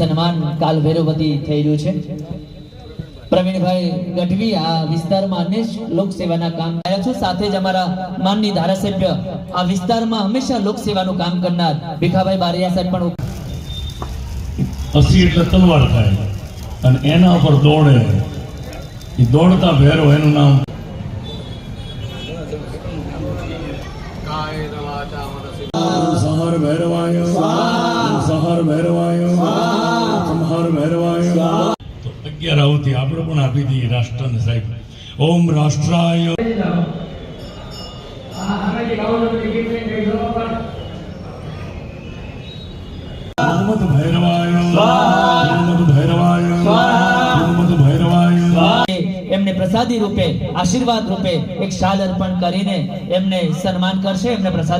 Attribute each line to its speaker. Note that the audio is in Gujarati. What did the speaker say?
Speaker 1: સન્માન કાલ ભૈરવતી થઈ રહ્યું છે. પ્રવીણભાઈ ગઢવી આ વિસ્તારમાં અનેક લોક સેવાના કામ કર્યા છે. સાથે જ અમારા માનની ધારાસભ્ય આ વિસ્તારમાં હંમેશા લોક સેવાનું કામ કરનાર ભીખાભાઈ બારિયા સાહેબ પણ
Speaker 2: અસી એટલે તલવાર થાય. અને એના ઉપર દોડે. એ દોડતા ભેરો, એનું નામ આપણે પણ આપી દઈએ રાષ્ટ્રને સાહેબ. ઓમ રાષ્ટ્રાય. ભૈરવાય.
Speaker 1: એમને પ્રસાદી રૂપે આશીર્વાદ રૂપે એક શાલ અર્પણ કરીને એમને સન્માન કરશે એમને પ્રસાદ